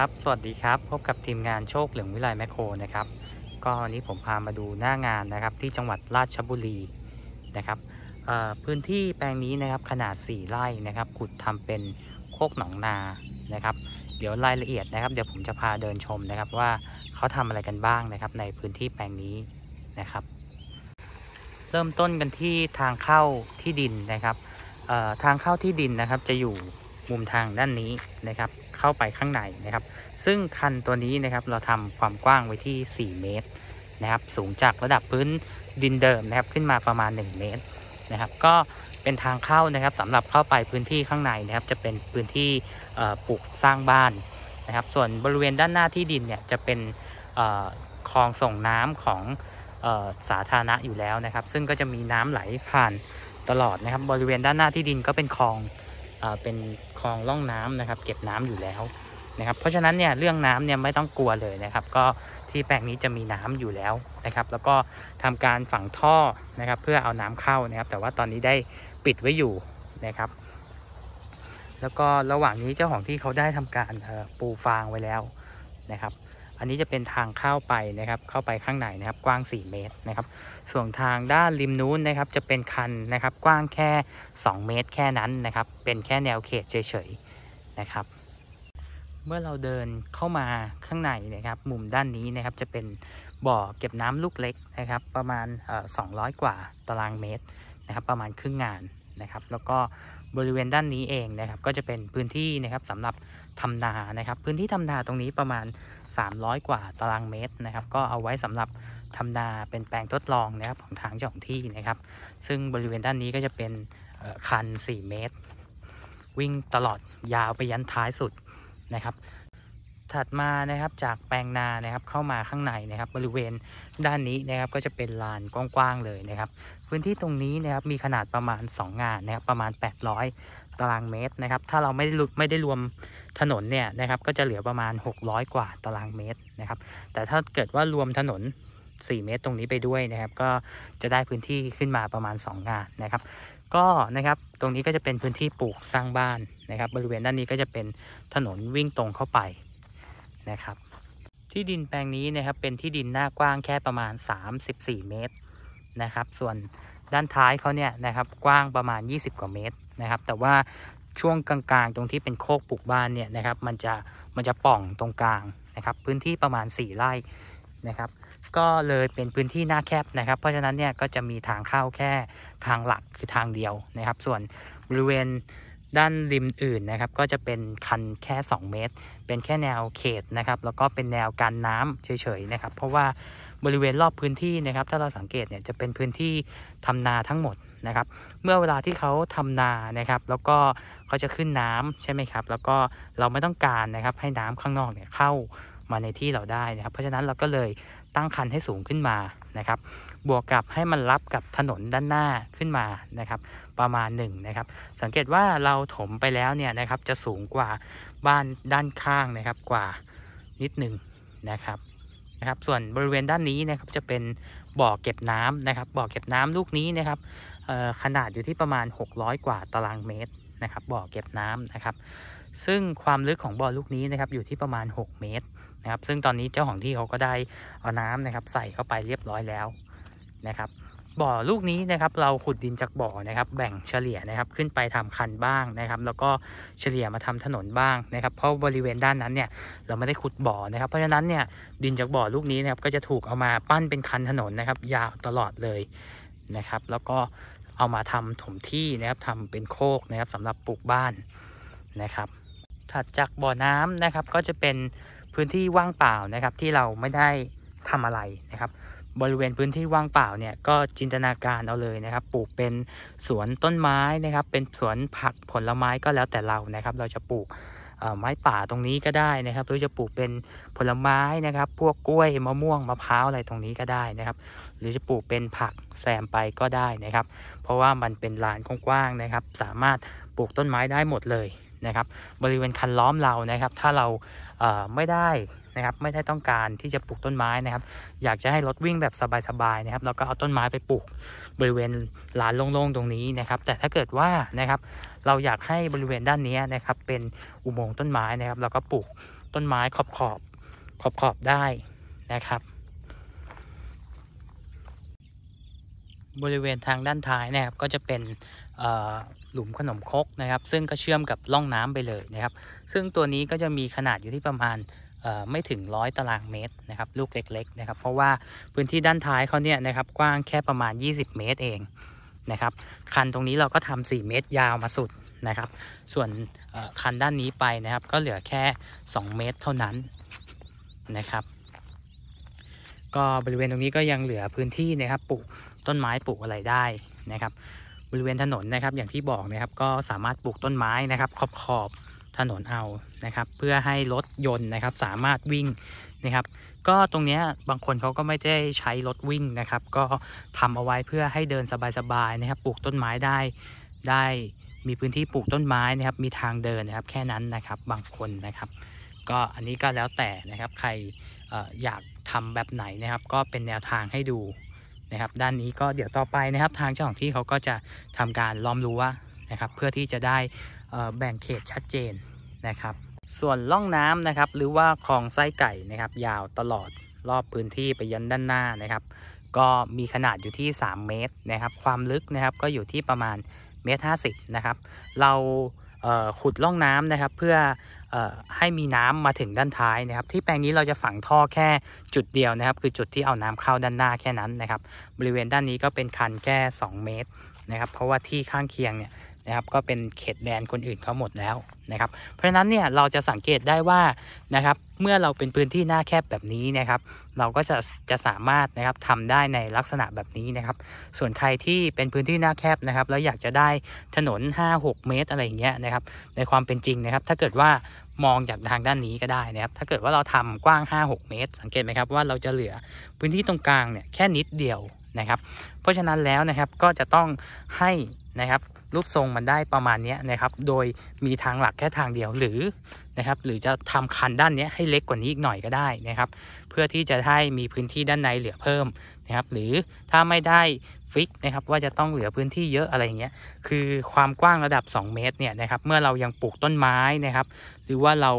ครับ สวัสดีครับ พบกับทีมงานโชคเหลืองวิไลแมคโครนะครับ ก็วันนี้ผมพามาดูหน้างานนะครับที่จังหวัดราชบุรีนะครับพื้นที่แปลงนี้นะครับขนาด 4 ไร่นะครับ ขุดทำเป็นโคกหนองนานะครับ เดี๋ยวรายละเอียดนะครับ เดี๋ยวผมจะพาเดินชมนะครับว่าเขาทำอะไรกันบ้างนะครับ ในพื้นที่แปลงนี้นะครับ เริ่มต้นกันที่ทางเข้าที่ดินนะครับทางเข้าที่ดินนะครับจะอยู่มุมทางด้านนี้นะครับ เข้าไปข้างในนะครับ ซึ่งคันตัวนี้นะครับเราทำความกว้างไว้ที่ 4 เมตรนะครับ สูงจากระดับพื้นดินเดิมนะครับขึ้นมาประมาณ 1 เมตรนะครับ ก็เป็นทางเข้านะครับสำหรับเข้าไปพื้นที่ข้างในนะครับ จะเป็นพื้นที่ปลูกสร้างบ้านนะครับ ส่วนบริเวณด้านหน้าที่ดินเนี่ยจะเป็นคลองส่งน้ำของสาธารณะอยู่แล้วนะครับ ซึ่งก็จะมีน้ำไหลผ่านตลอดนะครับ บริเวณด้านหน้าที่ดินก็เป็นคลองเอเป็น ลองล่องน้ำนะครับ เก็บน้ำอยู่แล้วนะครับ เพราะฉะนั้นเนี่ยเรื่องน้ำเนี่ยไม่ต้องกลัวเลยนะครับ ก็ที่แปลงนี้จะมีน้ำอยู่แล้วนะครับ แล้วก็ทำการฝังท่อนะครับ เพื่อเอาน้ำเข้านะครับ แต่ว่าตอนนี้ได้ปิดไว้อยู่นะครับ แล้วก็ระหว่างนี้เจ้าของที่เขาได้ทำการปูฟางไว้แล้วนะครับ อันนี้จะเป็นทางเข้าไปนะครับ เข้าไปข้างในนะครับ กว้าง 4 เมตรนะครับ ส่วนทางด้านริมนู้นนะครับจะเป็นคันนะครับกว้างแค่ 2 เมตรแค่นั้นนะครับ เป็นแค่แนวเขตเฉยๆนะครับ เมื่อเราเดินเข้ามาข้างในนะครับ มุมด้านนี้นะครับจะเป็นบ่อเก็บน้ำลูกเล็กนะครับ ประมาณเอ่อ200 กว่าตารางเมตรนะครับ ประมาณครึ่งงานนะครับ แล้วก็บริเวณด้านนี้เองนะครับ ก็จะเป็นพื้นที่นะครับสำหรับทำนานะครับ พื้นที่ทำนาตรงนี้ประมาณ 300 กว่าตารางเมตรนะครับ ก็เอาไว้สำหรับ ทำนาเป็นแปลงทดลองนะครับของทางเจ้าของที่นะครับ ซึ่งบริเวณด้านนี้ก็จะเป็นคัน 4 เมตร วิ่งตลอดยาวไปยันท้ายสุดนะครับ ถัดมานะครับจากแปลงนานะครับเข้ามาข้างในนะครับ บริเวณด้านนี้นะครับก็จะเป็นลานกว้างๆเลยนะครับ พื้นที่ตรงนี้นะครับมีขนาดประมาณ 2 งานนะครับประมาณ 800 ตารางเมตรนะครับ ถ้าเราไม่ได้ไม่ได้รวมถนนเนี่ยนะครับก็จะเหลือประมาณ 600 กว่าตารางเมตรนะครับ แต่ถ้าเกิดว่ารวมถนน 4 เมตรตรงนี้ไปด้วยนะครับ ก็จะได้พื้นที่ขึ้นมาประมาณ 2 งานนะครับ ก็นะครับตรงนี้ก็จะเป็นพื้นที่ปลูกสร้างบ้านนะครับ บริเวณด้านนี้ก็จะเป็นถนนวิ่งตรงเข้าไปนะครับ ที่ดินแปลงนี้นะครับเป็นที่ดินหน้ากว้างแค่ประมาณ 34 เมตรนะครับ ส่วนด้านท้ายเขาเนี่ยนะครับกว้างประมาณ 20 กว่าเมตรนะครับ แต่ว่าช่วงกลางๆ ตรงที่เป็นโคกปลูกบ้านเนี่ยนะครับ มันจะมันจะป่องตรงกลางนะครับ พื้นที่ประมาณ 4 ไร่นะครับ ก็เลยเป็นพื้นที่หน้าแคบนะครับ เพราะฉะนั้นเนี่ยก็จะมีทางเข้าแค่ทางหลักคือทางเดียวนะครับ ส่วนบริเวณด้านริมอื่นนะครับ ก็จะเป็นคันแค่ 2 เมตร เป็นแค่แนวเขตนะครับ แล้วก็เป็นแนวกันน้ำเฉยๆนะครับ เพราะว่าบริเวณรอบพื้นที่นะครับ ถ้าเราสังเกตเนี่ยจะเป็นพื้นที่ทำนาทั้งหมดนะครับ เมื่อเวลาที่เขาทำนานะครับ แล้วก็เขาจะขึ้นน้ำใช่ไหมครับ แล้วก็เราไม่ต้องการนะครับให้น้ำข้างนอกเนี่ยเข้า มาในที่เราได้นะครับ เพราะฉะนั้นเราก็เลยตั้งคันให้สูงขึ้นมานะครับ บวกกับให้มันรับกับถนนด้านหน้าขึ้นมานะครับ ประมาณหนึ่งนะครับ สังเกตว่าเราถมไปแล้วเนี่ยนะครับ จะสูงกว่าบ้านด้านข้างนะครับกว่านิดหนึ่งนะครับนะครับ ส่วนบริเวณด้านนี้นะครับจะเป็นบ่อเก็บน้ำนะครับ บ่อเก็บน้ำลูกนี้นะครับขนาดอยู่ที่ประมาณ 600 กว่าตารางเมตรนะครับ บ่อเก็บน้ำนะครับ ซึ่งความลึกของบ่อลูกนี้นะครับอยู่ที่ประมาณ 6 เมตร นะครับ ซึ่งตอนนี้เจ้าของที่เขาก็ได้เอาน้ำนะครับ ใส่เข้าไปเรียบร้อยแล้วนะครับ บ่อลูกนี้นะครับ เราขุดดินจากบ่อนะครับ แบ่งเฉลี่ยนะครับขึ้นไปทำคันบ้างนะครับ แล้วก็เฉลี่ยมาทำถนนบ้างนะครับ เพราะบริเวณด้านนั้นเนี่ยเราไม่ได้ขุดบ่อนะครับ เพราะฉะนั้นเนี่ยดินจากบ่อลูกนี้นะครับก็จะถูกเอามาปั้นเป็นคันถนนนะครับ ยาวตลอดเลยนะครับ แล้วก็เอามาทำถมที่นะครับทำเป็นโคกนะครับสำหรับปลูกบ้านนะครับ ถัดจากบ่อน้ำนะครับก็จะเป็น พื้นที่ว่างเปล่านะครับ ที่เราไม่ได้ทำอะไรนะครับ บริเวณพื้นที่ว่างเปล่าเนี่ยก็จินตนาการเอาเลยนะครับ ปลูกเป็นสวนต้นไม้นะครับ เป็นสวนผักผลไม้ก็แล้วแต่เรานะครับ เราจะปลูกไม้ป่าตรงนี้ก็ได้นะครับหรือจะปลูกเป็นผลไม้นะครับ พวกกล้วยมะม่วงมะพร้าวอะไรตรงนี้ก็ได้นะครับ หรือจะปลูกเป็นผักแซมไปก็ได้นะครับ เพราะว่ามันเป็นลานกว้างๆนะครับ สามารถปลูกต้นไม้ได้หมดเลย นะครับบริเวณคันล้อมเรานะครับ ถ้าเราเไม่ได้นะครับไม่ได้ต้องการที่จะปลูกต้นไม้นะครับ อยากจะให้รถวิ่งแบบสบายๆนะครับ เราก็เอาต้นไม้ไปปลูกบริเวณลานโล่งๆตรงนี้นะครับ แต่ถ้าเกิดว่านะครับเราอยากให้บริเวณด้านนี้นะครับ เป็นอุโมงค์ต้นไม้นะครับ เราก็ปลูกต้นไม้ขอบขอบขอบขอบได้นะครับ บริเวณทางด้านท้ายนะครับก็จะเป็น หลุมขนมคกนะครับ ซึ่งก็เชื่อมกับร่องน้ำไปเลยนะครับ ซึ่งตัวนี้ก็จะมีขนาดอยู่ที่ประมาณไม่ถึงร้อยตารางเมตรนะครับ ลูกเล็กๆนะครับ เพราะว่าพื้นที่ด้านท้ายเขาเนี่ยนะครับกว้างแค่ประมาณ 20 เมตรเองนะครับ คันตรงนี้เราก็ทำ4เมตรยาวมาสุดนะครับ ส่วนคันด้านนี้ไปนะครับ ก็เหลือแค่ 2 เมตรเท่านั้นนะครับ ก็บริเวณตรงนี้ก็ยังเหลือพื้นที่นะครับปลูกต้นไม้ปลูกอะไรได้นะครับ บริเวณถนนนะครับ อย่างที่บอกนะครับ ก็สามารถปลูกต้นไม้นะครับ ขอบขอบถนนเอานะครับ เพื่อให้รถยนต์นะครับ สามารถวิ่งนะครับ ก็ตรงนี้บางคนเขาก็ไม่ได้ใช้รถวิ่งนะครับ ก็ทำเอาไว้เพื่อให้เดินสบายๆนะครับ ปลูกต้นไม้ได้ได้มีพื้นที่ปลูกต้นไม้นะครับ มีทางเดินนะครับ แค่นั้นนะครับ บางคนนะครับ ก็อันนี้ก็แล้วแต่นะครับ ใครอออยากทำแบบไหนนะครับ ก็เป็นแนวทางให้ดู นะครับ ด้านนี้ก็เดี๋ยวต่อไปนะครับ ทางเจ้าของที่เขาก็จะทำการล้อมรั้วนะครับ เพื่อที่จะได้แบ่งเขตชัดเจนนะครับ ส่วนล่องน้ำนะครับ หรือว่าคลองไส้ไก่นะครับ ยาวตลอดรอบพื้นที่ไปยันด้านหน้านะครับ ก็มีขนาดอยู่ที่ 3 เมตรนะครับ ความลึกนะครับก็อยู่ที่ประมาณเมตรห้าสิบนะครับ เรา ขุดล่องน้ำนะครับ เพื่อให้มีน้ำมาถึงด้านท้ายนะครับ ที่แปลงนี้เราจะฝังท่อแค่จุดเดียวนะครับ คือจุดที่เอาน้ำเข้าด้านหน้าแค่นั้นนะครับ บริเวณด้านนี้ก็เป็นคันแค่ 2 เมตรนะครับ เพราะว่าที่ข้างเคียงเนี่ย นะครับก็เป็นเขตแดนคนอื่นเขาหมดแล้วนะครับ เพราะฉะนั้นเนี่ยเราจะสังเกตได้ว่านะครับเมื่อเราเป็นพื้นที่หน้าแคบแบบนี้นะครับ เราก็จะจะสามารถนะครับทำได้ในลักษณะแบบนี้นะครับ ส่วนใครที่เป็นพื้นที่หน้าแคบนะครับแล้วอยากจะได้ถนน 5-6 เมตรอะไรอย่างเงี้ยนะครับในความเป็นจริงนะครับ ถ้าเกิดว่ามองจากทางด้านนี้ก็ได้นะครับ ถ้าเกิดว่าเราทำกว้าง 5-6 เมตร สังเกตไหมครับว่าเราจะเหลือพื้นที่ตรงกลางเนี่ยแค่นิดเดียวนะครับ เพราะฉะนั้นแล้วนะครับก็จะต้องให้นะครับ รูปทรงมันได้ประมาณนี้นะครับ โดยมีทางหลักแค่ทางเดียวหรือนะครับ หรือจะทำคันด้านนี้ให้เล็กกว่านี้อีกหน่อยก็ได้นะครับ เพื่อที่จะให้มีพื้นที่ด้านในเหลือเพิ่มนะครับ หรือถ้าไม่ได้ฟิกนะครับว่าจะต้องเหลือพื้นที่เยอะอะไรอย่างเงี้ย คือความกว้างระดับ 2 เมตรเนี่ยนะครับ เมื่อเรายังปลูกต้นไม้นะครับ หรือว่าเรา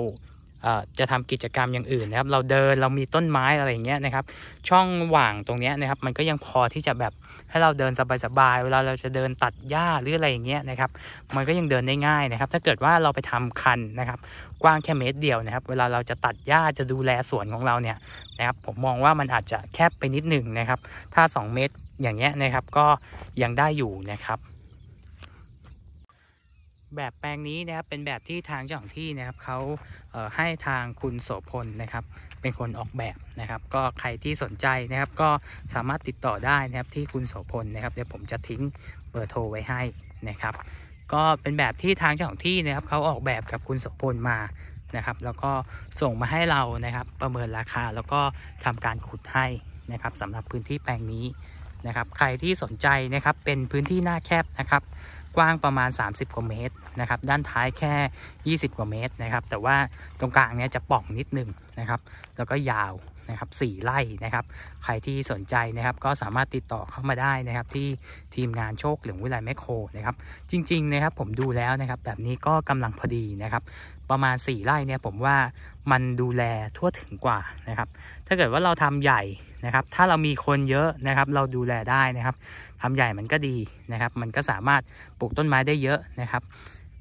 จะทำกิจกรรมอย่างอื่นนะครับ เราเดินเรามีต้นไม้อะไรอย่างเงี้ยนะครับ ช่องว่างตรงเนี้ยนะครับ มันก็ยังพอที่จะแบบให้เราเดินสบายๆเวลาเราจะเดินตัดหญ้าหรืออะไรอย่างเงี้ยนะครับ มันก็ยังเดินได้ง่ายนะครับ ถ้าเกิดว่าเราไปทำคันนะครับ กว้างแค่เมตรเดียวนะครับ เวลาเราจะตัดหญ้าจะดูแลสวนของเราเนี่ยนะครับผมมองว่ามันอาจจะแคบไปนิดหนึ่งนะครับ ถ้า 2 เมตรอย่างเงี้ยนะครับก็ยังได้อยู่นะครับ แบบแปลงนี้นะครับเป็นแบบที่ทางเจ้าของที่นะครับเขาเให้ทางคุณโสพลนะครับ เป็นคนออกแบบนะครับ ก็ใครที่สนใจนะครับ ก็สามารถติดต่อได้นะครับที่คุณโสพลนะครับเดี๋ยวผมจะทิ้งเบอร์โทรไว้ให้นะครับ ก็เป็นแบบที่ทางเจ้าของที่นะครับเขาออกแบบกับคุณโสพลมานะครับ แล้วก็ส่งมาให้เรานะครับ ประเมินราคาแล้วก็ทำการขุดให้นะครับสำหรับพื้นที่แปลงนี้นะครับ ใครที่สนใจนะครับเป็นพื้นที่หน้าแคบนะครับ กว้างประมาณ 30 กว่าเมตร นะครับด้านท้ายแค่ 20 กว่าเมตรนะครับ แต่ว่าตรงกลางเนี้ยจะป่องนิดนึงนะครับ แล้วก็ยาวนะครับสี่ไร่นะครับ ใครที่สนใจนะครับก็สามารถติดต่อเข้ามาได้นะครับที่ทีมงานโชคเหลืองวิไลแมคโครนะครับจริงๆนะครับผมดูแล้วนะครับแบบนี้ก็กำลังพอดีนะครับ ประมาณ 4 ไร่เนี่ยผมว่ามันดูแลทั่วถึงกว่านะครับ ถ้าเกิดว่าเราทำใหญ่นะครับ ถ้าเรามีคนเยอะนะครับ เราดูแลได้นะครับทำใหญ่มันก็ดีนะครับ มันก็สามารถปลูกต้นไม้ได้เยอะนะครับ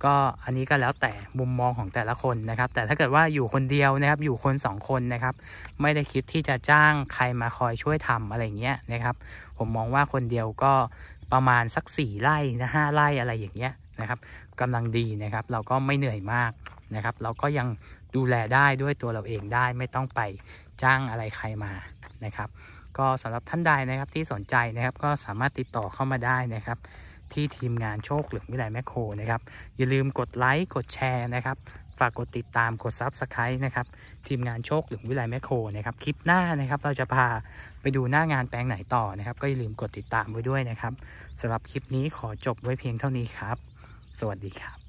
ก็อันนี้ก็แล้วแต่มุมมองของแต่ละคนนะครับ แต่ถ้าเกิดว่าอยู่คนเดียวนะครับ อยู่คนสองคนนะครับ ไม่ได้คิดที่จะจ้างใครมาคอยช่วยทำอะไรเงี้ยนะครับ ผมมองว่าคนเดียวก็ประมาณสักสี่ไร่นะห้าไร่อะไรอย่างเงี้ยนะครับกำลังดีนะครับ เราก็ไม่เหนื่อยมากนะครับ เราก็ยังดูแลได้ด้วยตัวเราเองได้ไม่ต้องไปจ้างอะไรใครมานะครับ ก็สำหรับท่านใดนะครับที่สนใจนะครับก็สามารถติดต่อเข้ามาได้นะครับ ที่ทีมงานโชคเหลืองวิไลแมคโครนะครับ อย่าลืมกดไลค์กดแชร์นะครับ ฝากกดติดตามกดซับสไครต์นะครับทีมงานโชคเหลืองวิไลแมคโครนะครับคลิปหน้านะครับเราจะพาไปดูหน้างานแปลงไหนต่อนะครับ ก็อย่าลืมกดติดตามไว้ด้วยนะครับสำหรับคลิปนี้ขอจบไว้เพียงเท่านี้ครับ สวัสดีครับ